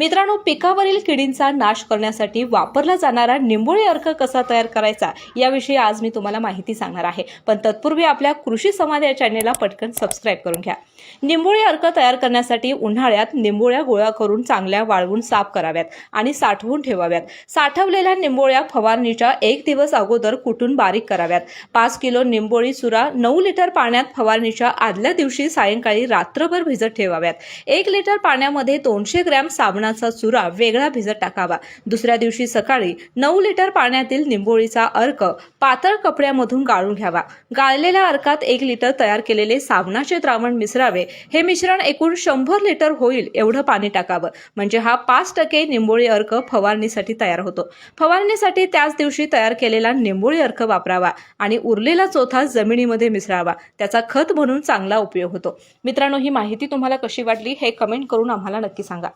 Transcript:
मित्रांनो पिकावरील किडींचा नाश करण्यासाठी वापरला जाणारा निंबोळी अर्क कसा तयार करायचा याविषयी आज मी तुम्हाला माहिती सांगणार आहे. पण तत्पूर्वी आपल्या कृषी समाज या चॅनेलला पटकन सबस्क्राईब करून घ्या. निंबोळी अर्क तयार करण्यासाठी उन्हाळ्यात निंबोळ्या गोळा करून चांगल्या वाळवून साफ कराव्यात आणि साठवून ठेवाव्यात. साठवलेल्या निंबोळ्या फवारणीच्या एक दिवस अगोदर कुटून बारीक कराव्यात. पाच किलो निंबोळी सुरा नऊ लिटर पाण्यात फवारणीच्या आदल्या दिवशी सायंकाळी रात्रभर भिजत ठेवाव्यात. एक लिटर पाण्यामध्ये दोनशे ग्रॅम साबणाचा चुरा वेगळा भिजत टाकावा. दुसऱ्या दिवशी सकाळी नऊ लिटर पाण्यातील निंबोळीचा अर्क पातळ कपड्यामधून गाळून घ्यावा. गाळलेल्या अर्कात एक लिटर तयार केलेले साबणाचे द्रावण मिसळावे हे मिश्रण एकूण शंभर लिटर होईल एवढं पाणी टाकावं. म्हणजे हा पाच टक्के निंबोळी अर्क फवारणीसाठी तयार होतो. फवारणीसाठी त्याच दिवशी तयार केलेला निंबोळी अर्क वापरावा आणि उरलेला चौथा जमिनीमध्ये मिसळावा. त्याचा खत म्हणून चांगला उपयोग होतो. मित्रांनो ही माहिती तुम्हाला कशी वाटली हे कमेंट करून आम्हाला नक्की सांगा.